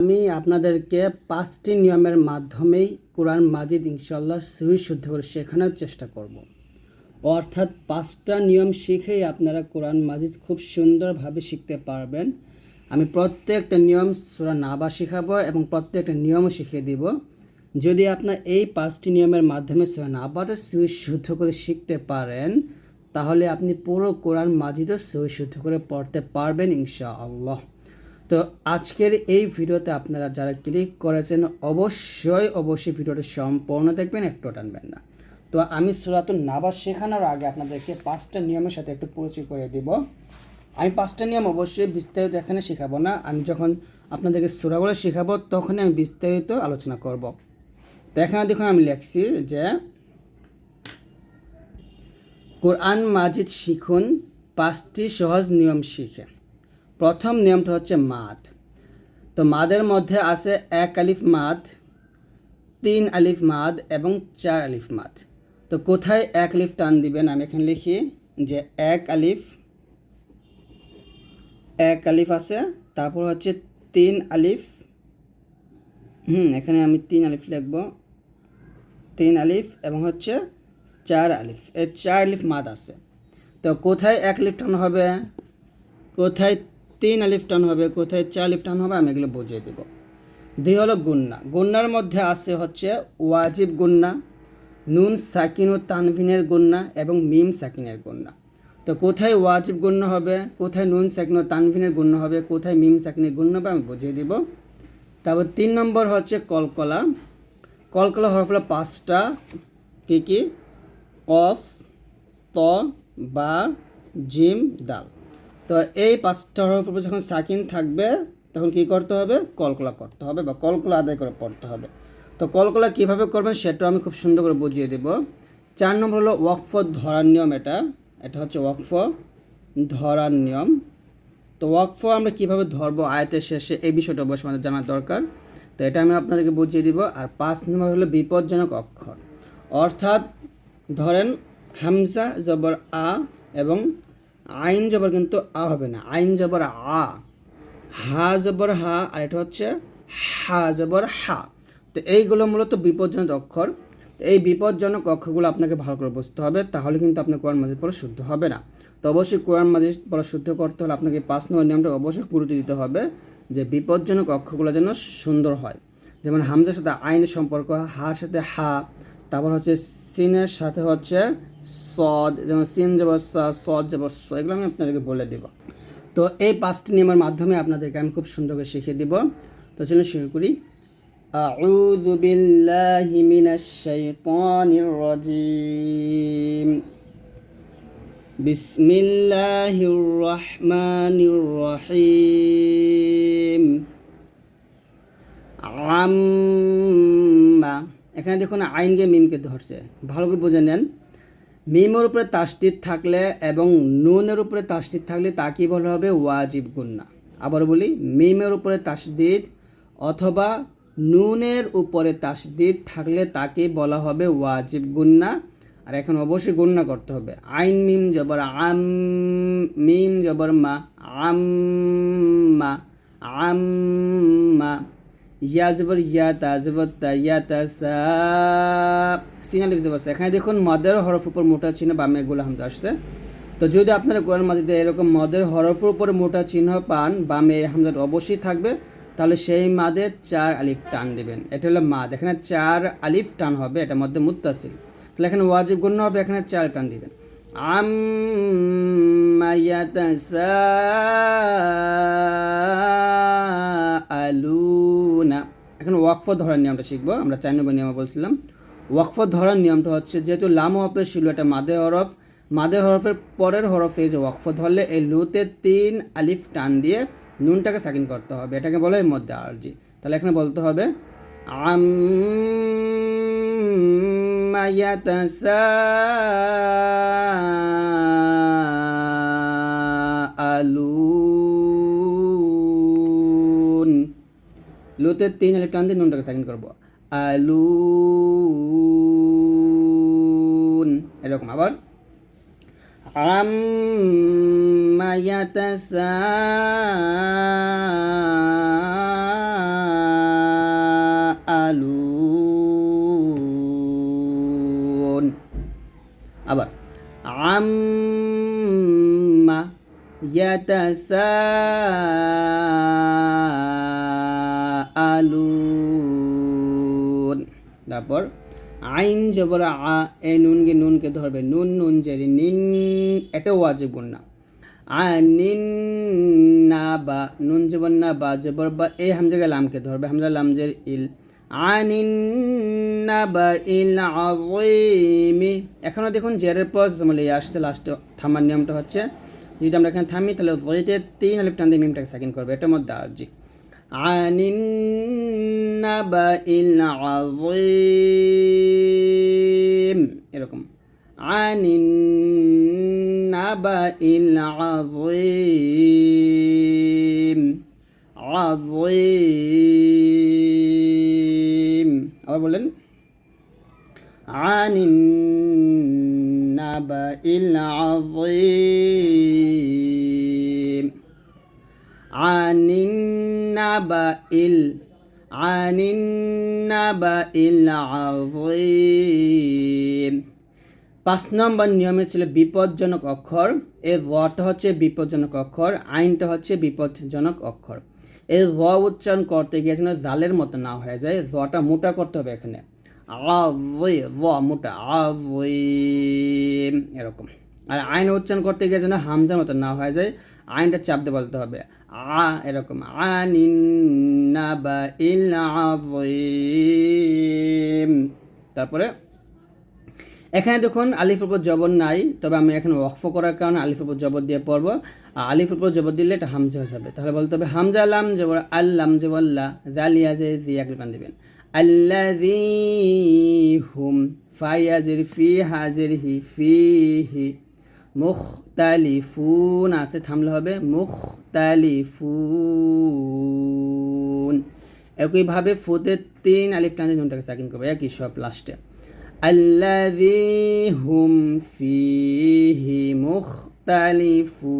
আমি আপনাদেরকে পাঁচটি নিয়মের মাধ্যমেই কোরআন মাজিদ ইনশাল্লাহ সহি শুদ্ধ করে শেখানোর চেষ্টা করব। অর্থাৎ পাঁচটা নিয়ম শিখেই আপনারা কোরআন মাজিদ খুব সুন্দরভাবে শিখতে পারবেন। আমি প্রত্যেকটা নিয়ম সুরা নাবা শেখাবো এবং প্রত্যেকটা নিয়মও শিখিয়ে দিব। যদি আপনার এই পাঁচটি নিয়মের মাধ্যমে সুরা নাবাটা সহি শুদ্ধ করে শিখতে পারেন, তাহলে আপনি পুরো কোরআন মাজিদও সহি শুদ্ধ করে পড়তে পারবেন ইনশাআল্লাহ। তো আজকের এই ভিডিওতে আপনারা যারা ক্লিক করেছেন, অবশ্যই অবশ্যই ভিডিওটা সম্পূর্ণ দেখবেন, একটু টানবেন না। তো আমি সুরাতুল নাবাজ শেখানোর আগে আপনাদেরকে পাঁচটা নিয়মের সাথে একটু পরিচয় করে দিব। আমি পাঁচটা নিয়ম অবশ্যই বিস্তারিত এখানে শেখাবো না। আমি যখন আপনাদেরকে সুরাগুলো শেখাবো, তখনই আমি বিস্তারিত আলোচনা করব। তো এখানে দেখুন, আমি লিখছি যে, কোরআন মাজিদ শিখুন, পাঁচটি সহজ নিয়ম শিখে। প্রথম নিয়মটা হচ্ছে মাদ। তো মাদের মধ্যে আছে এক আলিফ মাদ, তিন আলিফ মাদ এবং চার আলিফ মাদ। তো কোথায় এক আলিফ টান দিবেন? আমি এখানে লিখি যে এক আলিফ এক আলিফ আছে, তারপর হচ্ছে তিন আলিফ, হুম, এখানে আমি তিন আলিফ লিখব। তিন আলিফ এবং হচ্ছে চার আলিফ, এই চার আলিফ মাদ আছে। তো কোথায় এক আলিফ টান হবে? কোথায় তিন আলিফ হবে, কোথায় চার আলিফ হবে, আমি এগুলো বুঝিয়ে দেব। দুই হলো গুন্না। গুন্নার মধ্যে আছে হচ্ছে ওয়াজিব গুন্না, নুন সাকিন ও তানভিনের গুন্না এবং মিম সাকিনের গুন্না। তো কোথায় ওয়াজিব গুণ্য হবে, কোথায় নুন সাকিন ও তানভিনের গুণ্য হবে, কোথায় মিম সাকিনের গুণ্য হবে, আমি বুঝিয়ে দিব। তারপর তিন নম্বর হচ্ছে কলকলা। কলকলা হরফ হলো পাঁচটা কী কী? কফ, ত, বা, জিম, দাল। তো এই পাঁচটা হরফ উপর যখন সাকিন থাকবে, তখন কি করতে হবে? কলকলা করতে হবে বা কলকলা আদায় করে পড়তে হবে। তো কলকলা কীভাবে করবেন সেটাও আমি খুব সুন্দর করে বুঝিয়ে দেব। চার নম্বর হলো ওয়াকফ ধরার নিয়ম এটা। এটা হচ্ছে ওয়াকফ ধরার নিয়ম। তো ওয়াকফ আমরা কীভাবে ধরবো আয়তের শেষে, এই বিষয়টা অবশ্যই আমাদের জানার দরকার। তো এটা আমি আপনাদেরকে বুঝিয়ে দিব। আর পাঁচ নম্বর হলো বিপজ্জনক অক্ষর। অর্থাৎ ধরেন হামজা জবর আ এবং আইন জবর কিন্তু আ হবে না। আইন জবর আ। হা জবর হা আর এটা হচ্ছে হা জবর হা। তো এইগুলো মূলত বিপজ্জনক অক্ষর। এই বিপজ্জনক অক্ষরগুলো আপনাকে ভালো করে বুঝতে হবে, তাহলে কিন্তু আপনার কোরআন মাজিদ পড়া শুদ্ধ হবে না। তো অবশ্যই কোরআন মাজিদ পড়া শুদ্ধ করতে হলে আপনাকে পাঁচ নম্বর নিয়মটা অবশ্যই গুরুত্ব দিতে হবে, যে বিপজ্জনক অক্ষরগুলো যেন সুন্দর হয়। যেমন হামজার সাথে আইনের সম্পর্ক, হার সাথে হা, তারপর হচ্ছে সিনের সাথে হচ্ছে সদ যেমন সিন যাব সদ যাব স এগুলো আমি আপনাদেরকে বলে দেব তো এই পাঁচটি নিয়মের মাধ্যমে আপনাদেরকে আমি খুব সুন্দর করে শিখিয়ে দিব তো চলুন শুরু করি أعوذ بالله من الشيطان الرجيم بسم الله الرحمن الرحيم আম্মা এখানে দেখুন আইনকে মিমকে ধরছে ভালো করে বুঝে নেন মিমের উপরে তাসদিদ থাকলে এবং নুনের উপরে তাসদিদ থাকলে তাকে বলা হবে? ওয়াজিব গুন্না। আবার বলি, মিমের উপরে তাসদিদ অথবা নুনের উপরে তাসদিদ থাকলে তাকে বলা হবে ওয়াজিব গুন্না। আর এখন অবশ্যই গুন্না করতে হবে। আইন মিম জবর আম, মিম জবর মা আম্মা আম্মা ইয়া জবর, ইয়া তা জবর এখানে দেখুন, মদের হরফ উপর মোটা চিহ্ন বামে এগুলো হামজা আসছে। তো যদি আপনারা কোরআন মাজিদে এরকম মদের হরফের উপরে মোটা চিহ্ন পান বা বামে হামজাটা অবশ্যই থাকবে। তাহলে সেই মাদে চার আলিফ টান দেবেন। এটা হলো মাদ। এখানে চার আলিফ টান হবে এটা মধ্যে মুত্তাসিল। তাহলে এখানে ওয়াজিব গণ্য হবে, এখানে চার টান দিবেন। আলুনা এখন ওয়াকফ ধরার নিয়মটা শিখব। আমরা চার নম্বর নিয়ম বলছিলাম। ওয়াকফ ধরার নিয়মটা হচ্ছে, যেহেতু লাম হরফের ছিল এটা মাদে হরফ, মাদে হরফের পরের হরফে যে ওয়াকফ ধরলে এই লুতে তিন আলিফ টান দিয়ে নুনটাকে সাকিন করতে হবে। এটাকে বলে মধ্যে আরজি। তাহলে এখানে বলতে হবে, আম আলুন লুতে তিন আলিফ টান দিয়ে নুনটাকে সাকিন করবো আলুন এরকম আবার عما আম্মা ইয়াতাসাআলুন তারপর আইন জবর আ এই নুনকে নুনকে ধরবে। নুন নুন, জেরি, নিন এটা ওয়াজিব না। আনিন না, বা, নুন জবর না, বা জবর বা এই হামজাকে লামকে ধরবে। হামজা লামজের ইল। আনিন না বা ইল আযীমি এখনও দেখুন জেরের পর জমলে আসছে লাস্টে থামার নিয়মটা হচ্ছে যদি আমরা এখানে থামি তাহলে জয়তে তিন আলিফ টান দিয়ে মিমটাকে সাকিন করবে এটার মধ্যে আরজি আনিন না বা ইল আযীম এরকম আনিন النبأ العظيم عظيم আবার বলেন عن النبأ العظيم عن النبأ ال عن النبأ العظيم পাঁচ নম্বর নিয়মে ছিল বিপজ্জনক অক্ষর এই রটা হচ্ছে বিপজ্জনক অক্ষর আইনটা হচ্ছে বিপজ্জনক অক্ষর এই র উচ্চারণ করতে গিয়ে যেন জালের মতো না হয়ে যায় রটা মোটা করতে হবে এখানে। র মোটা আওয়ে এরকম। আর আইন উচ্চারণ করতে গিয়ে যেন হামজার মতো না হয়ে যায়, আইনটা চাপ দিয়ে বলতে হবে। আ, এরকম। আযীম তারপরে এখানে দেখুন আলিফের উপর জবর নাই, তবে আমি এখানে ওয়াকফ করার কারণে আলিফের উপর জবর দিয়ে পড়ব। আর আলিফের উপর জবর দিলে এটা হামজা যাবে। তাহলে বলতে হবে, হামজা লাম জবর, আল্লাম জবল্লা জালিয়া যে জিয়া ক্লিপান দেবেন। আল্লাযী হুম ফায়াজির ফি হাজির হি ফি হি মুখতালিফুন, আছে থামলে হবে, মুখতালিফুন। একইভাবে ফুতে তিন আলিফ টানে নুনটাকে সাকিন করবে, একই সব লাস্টে الذي هم فيه مختلفون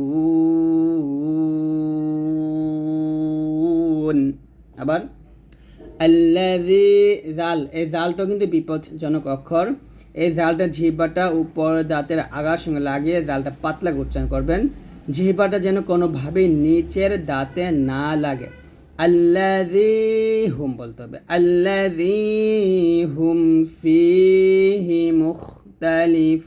আবার আল্লাযী জাল এই জালটা কিন্তু বিপদজনক অক্ষর এই জালটা জিহ্বাটা উপর দাঁতের আগার সঙ্গে লাগিয়ে জালটা পাতলা করে উচ্চারণ করবেন জিহ্বাটা যেন কোনোভাবেই নিচের দাঁতে না লাগে আল্লাযী হুম বলতে হবে আল্লাযী হুম ফিহি মুখতালিফুন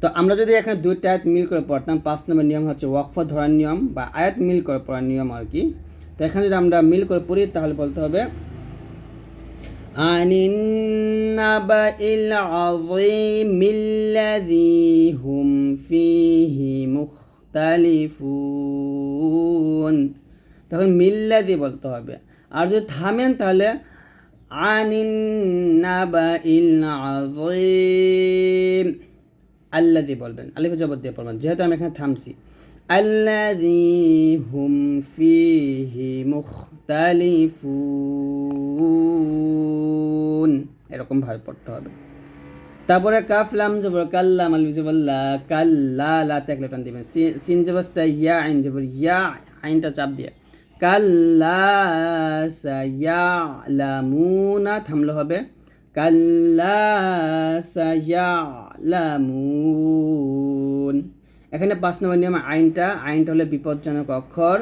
তো আমরা যদি এখানে দুইটা আয়াত মিল করে পড়তাম পাঁচ নম্বর নিয়ম হচ্ছে ওয়াকফ ধরার নিয়ম বা আয়াত মিল করে পড়ার নিয়ম আর কি তো এখানে যদি আমরা মিল করে পড়ি তাহলে বলতে হবে عن النبأ العظيم الذي هم فيه مختلفون তখন মিল্লা দিয়ে বলতে হবে আর যদি থামেন তাহলে আনিন নাবা ইল আযীম আল্লাযী বলবেন আলিফে জবর দিয়ে পড়বেন যেহেতু আমি এখানে থামছি আল্লাযী হুম ফিহি মুখতালিফুন এরকম ভাবে পড়তে হবে তারপরে কাফ, লাম জবর কাল্লাম আলিফ জবর লা কাল্লা লা তাকলে টান দিবেন। সিন জবর সাইয়া আইন জবর, ইয়া, আইনটা চাপ দিয়ে। কাল্লা সায়ালামুনা থামলে হবে। কাল্লা সায়ালামুন এখানে পাঁচ নম্বর নিয়ম, আইনটা আইনটা হলে বিপজ্জনক অক্ষর।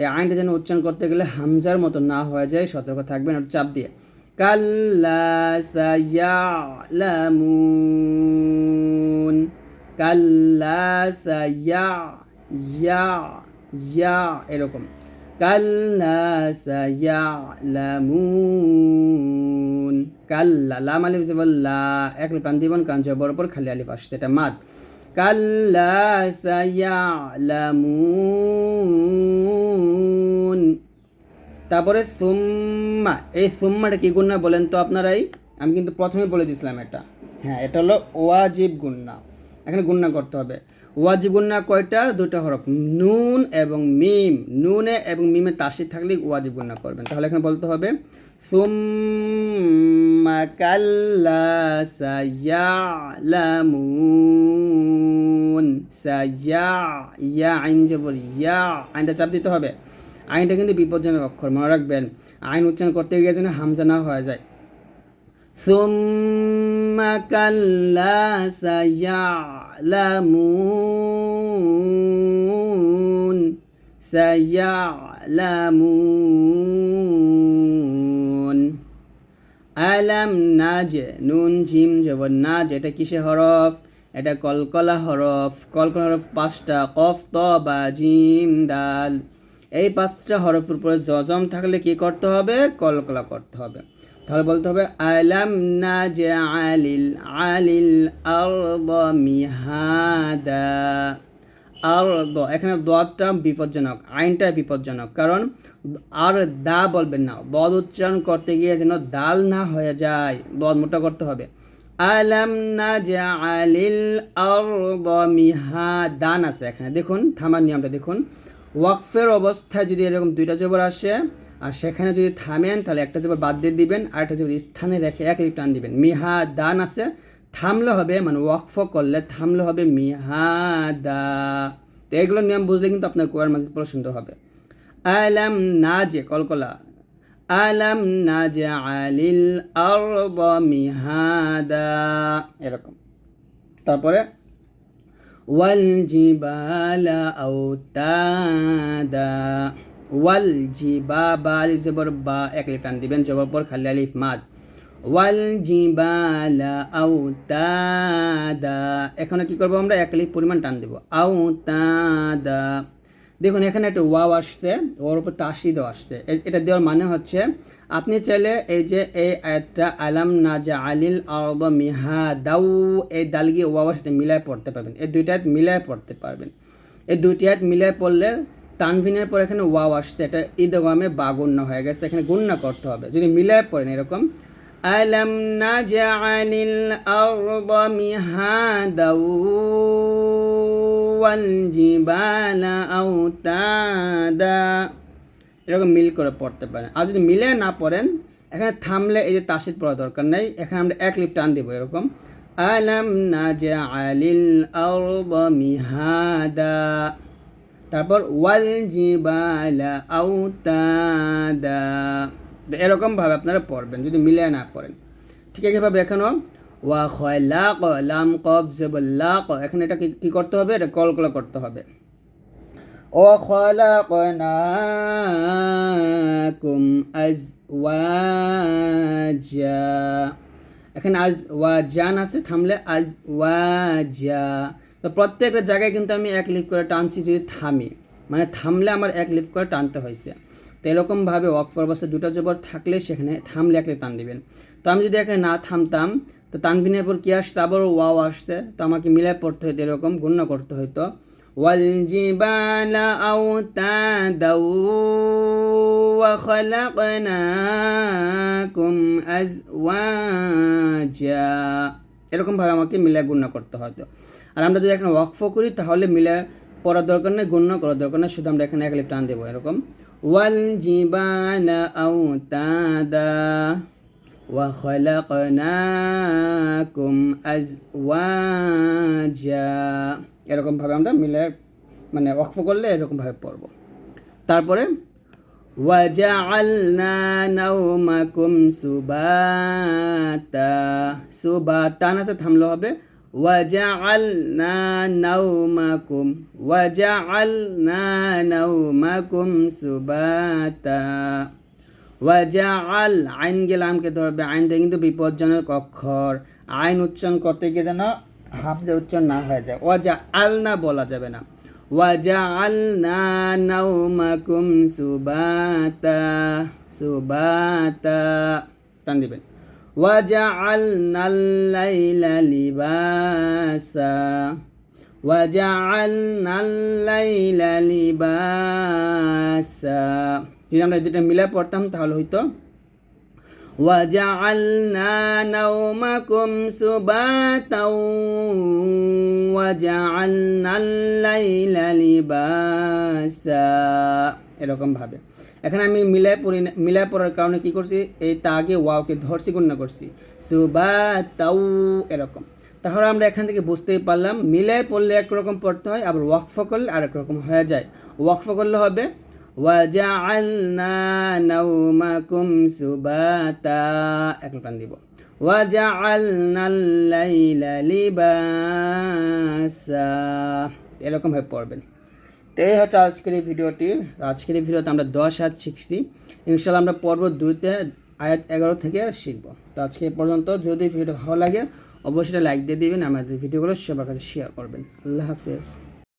এই আইনটা যেন উচ্চারণ করতে গেলে হামজার মতো না হয়ে যায়, সতর্ক থাকবেন ওটা চাপ দিয়ে। কাল্লা সায়ালামুন। কাল্লা সায়া ইয়া ইয়া এরকম। কাল্লা সায়ালামুন। কাল্লা, লাম আলিফ জবর লা, এক প্রাণ দিবন কারণ জবর উপর খালি আলিফ আসছে, এটা মাদ। কাল্লা সায়ালামুন। তারপরে সুম্মা, এই সুম্মাটা কি গুন্না বলেন তো আপনারাই? আমি কিন্তু প্রথমে বলে দিয়েছিলাম এটা। হ্যাঁ এটা হলো ওয়াজিব গুন্না এখানে গুন্না করতে হবে। ওয়াজিব গুন্না কয়টা? দুটো হরফ। নুন এবং মিম। নুনে এবং মিমে তাসি থাকলে ওয়াজিব গুন্না করবেন। তাহলে এখানে বলতে হবে, সুম্মা কাল্লা সায়ালামুন। সায়া, ইয়া, আইন জবর, ইয়া। আইনটা চাপ দিতে হবে। আইনটা কিন্তু বিপজ্জনক অক্ষর মনে রাখবেন আইন উচ্চারণ করতে গিয়ে যেন হামজা না হয়ে যায় ثم كلا سيعلمون سيعلمون আলাম নাজ নুন জিম জবর নাজ এটা কিসে হরফ এটা কলকলা হরফ কলকলা হরফ পাঁচটা কফ ত বা জিম দাল এই পাঁচটা হরফের উপরে জজম থাকলে কি করতে হবে? কলকলা করতে হবে। তাহলে বলতে হবে, আলাম নাজ আলিল আলিল মিহাদা। আর দ এখানে দটা বিপজ্জনক, আইনটা বিপজ্জনক। কারণ, আর দা বলবেন না। দদ উচ্চারণ করতে গিয়ে যেন দাল না হয়ে যায়, দদ মোটা করতে হবে। আলাম না যে আলিল আর মিহা দান আছে এখানে। দেখুন, থামার নিয়মটা দেখুন। ওয়াকফের অবস্থায় যদি এরকম দুইটা জবর আসে, আর সেখানে যদি থামেন, তাহলে একটা জবর বাদ দিয়ে দিবেন, আর একটা জবর স্থানে রেখে এক লিফ টান দিবেন। মিহা দান আছে, থামলে হবে মানে ওয়াকফ করলে থামলে হবে মিহাদা। তো এগুলোর নিয়ম বুঝলে কিন্তু আপনার কোয়ার মাঝে পুরো সুন্দর হবে। আলাম না যে কলকলা। আলাম না যে আলিল আরদ মিহাদা। এরকম। তারপরে জিবালা আউতাদা ওয়াল জিবা বা আলিফ জবর বা এক লিফ টান দিবেন, জবর পর খালি আলিফ মাদ। ওয়াল জিবালা আউতাদা এখানে কি করব আমরা? এক লিফ পরিমাণ টান দেবো। আউতাদা দেখুন, এখানে একটা ওয়াও আসছে, ওর উপর তাসিদও আসছে। এটা দেওয়ার মানে হচ্ছে আপনি চাইলে এই যে এই একটা আলাম না যা আলিল আরদ মিহা দাউ এই দাল গিয়ে ওয়াও সাথে মিলায় পড়তে পারবেন এই দুইটা আয়াত মিলায় পড়তে পারবেন এই দুইটি আয়াত মিলায় পড়লে তানভিনের পর এখানে ওয়াও আসছে এটা ঈদগামে বা গুণ্য হয়ে গেছে এখানে গুণ্য করতে হবে যদি মিলায় পড়েন এরকম আলাম না যা আলিল আরদ মিহাদা والجبال أوتادا এরকম মিল করে পড়তে পারেন। আর যদি মিলে না পড়েন, এখানে থামলে এই যে তাসিদ পড়া দরকার নেই। এখানে আমরা এক লিফ টান দিব এরকম। আলাম না যে আলিল মিহাদা। তারপর ওয়াল জিবালা আউতাদা। এরকমভাবে আপনারা পড়বেন, যদি মিলে না পড়েন। ঠিক একইভাবে এখানেও, ওয়া খয়লাক লাম কফ জবল্লাক। এখানে এটা কি করতে হবে? এটা কলকলা করতে হবে। وخلقناكم أزواجا. এখানে আজ ওয়া জান আছে, থামলে আজ ওয়া জা তো প্রত্যেকটা জায়গায় কিন্তু আমি এক লিপ করে টানছি যদি থামি। মানে থামলে আমার এক লিপ করে টানতে হয়েছে। তো এরকমভাবে ওয়াক পরবশে দুটো জবর থাকলে সেখানে থামলে এক লিফ টান দেবেন। তো আমি যদি এখানে না থামতাম, তো তানবিনের পর কী আসছে? আবার ওয়াও আসছে। তো আমাকে মিলে পড়তে হতো এরকম গণ্য করতে হতো والجبال أوتادا وخلقناكم أزواجا এরকমভাবে আমাকে মিলে গুণ্য করতে হতো আর আমরা যদি এখানে ওয়াকফ করি তাহলে মিলে পড়ার দরকার নেই গুণ্য করার দরকার নেই শুধু আমরা এখানে এক লিপ টান দেবো এরকম ওয়াল জিবালা আউতাদা وخلقناكم أزواجا এরকমভাবে আমরা মিলে মানে ওয়াকফ করলে এরকমভাবে পড়ব তারপরে وجعلنا نومكم سباتا সুবাতান আছে থামলে হবে وجعلنا نومكم وجعلنا نومكم سباتا ওয়াজাআল আইন গেলামকে ধরবে আইনটা কিন্তু বিপজ্জনক অক্ষর আইন উচ্চারণ করতে গিয়ে যেন হাফজা উচ্চারণ না হয়ে যায়। ওয়াজা আলনা বলা যাবে না। ওয়াজা আলনা নাউমাকুম সুবাতা সুবাতা। টান দিবেন। ওয়াজা আলনাল্লাইলা লিবাসা। ওয়াজাআলনাল্লাইলা লিবাসা। যদি আমরা দুটো মিলে পড়তাম তাহলে হয়তো وجعلنا نومكم سباتا وجعلنا الليل لباسا এরকম ভাবে এখানে আমি মিলাই পড়ি না- মিলাই পড়ার কারণে কি করছি এই তাকে ওয়াওকে ধরছি গুণ করছি সুবা তাউ এরকম তাহলে আমরা এখান থেকে বুঝতেই পারলাম মিলাই পড়লে একরকম পড়তে হয় আবার ওয়াকফ করলে আরেক রকম হয়ে যায় ওয়াকফ করলে হবে সুবাতা এক দিব। লিবাসা এরকমভাবে পড়বেন। তো এই হচ্ছে আজকের এই ভিডিওটি। আজকের এই ভিডিওতে আমরা দশ হাত শিখছি। ইনশাল্লাহ আমরা পর্ব দুইতে আয়াত এগারো থেকে শিখব। তো আজকে পর্যন্ত যদি ভিডিও ভালো লাগে, অবশ্যই লাইক দিয়ে দিবেন, আমাদের ভিডিওগুলো সবার কাছে শেয়ার করবেন। আল্লাহ হাফেজ।